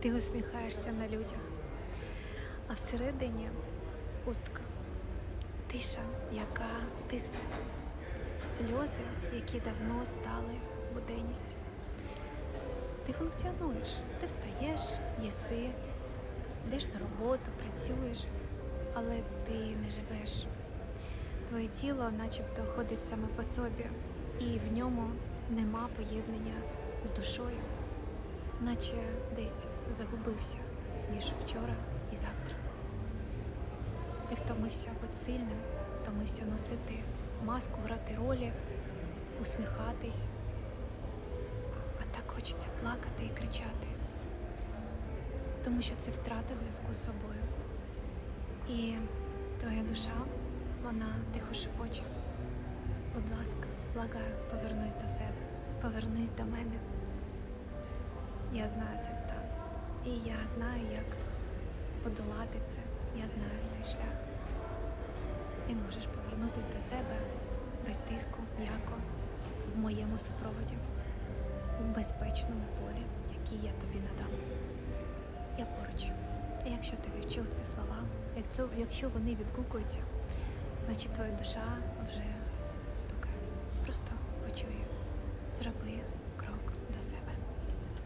ти усміхаєшся на людях. А всередині пустка, тиша, яка тисне, сльози, які давно стали буденністю. Ти функціонуєш, ти встаєш, їси, йдеш на роботу, працюєш, але ти не живеш. Твоє тіло начебто ходить саме по собі, і в ньому нема поєднання з душою, наче десь загубився між вчора і завтра. Ти втомився бути сильним, втомився носити маску, грати ролі, усміхатись. А так хочеться плакати і кричати, тому що це втрата зв'язку з собою. І твоя душа, вона тихо шепоче. Будь ласка, благаю, повернусь до себе, повернись до мене. Я знаю цей стан. І я знаю, як подолати це. Я знаю цей шлях. Ти можеш повернутися до себе без тиску, м'яко, в моєму супроводі, в безпечному полі, який я тобі надам. Я поруч. І якщо ти відчув ці слова, якщо, вони відгукуються, значить твоя душа вже стукає. Просто почує. Зроби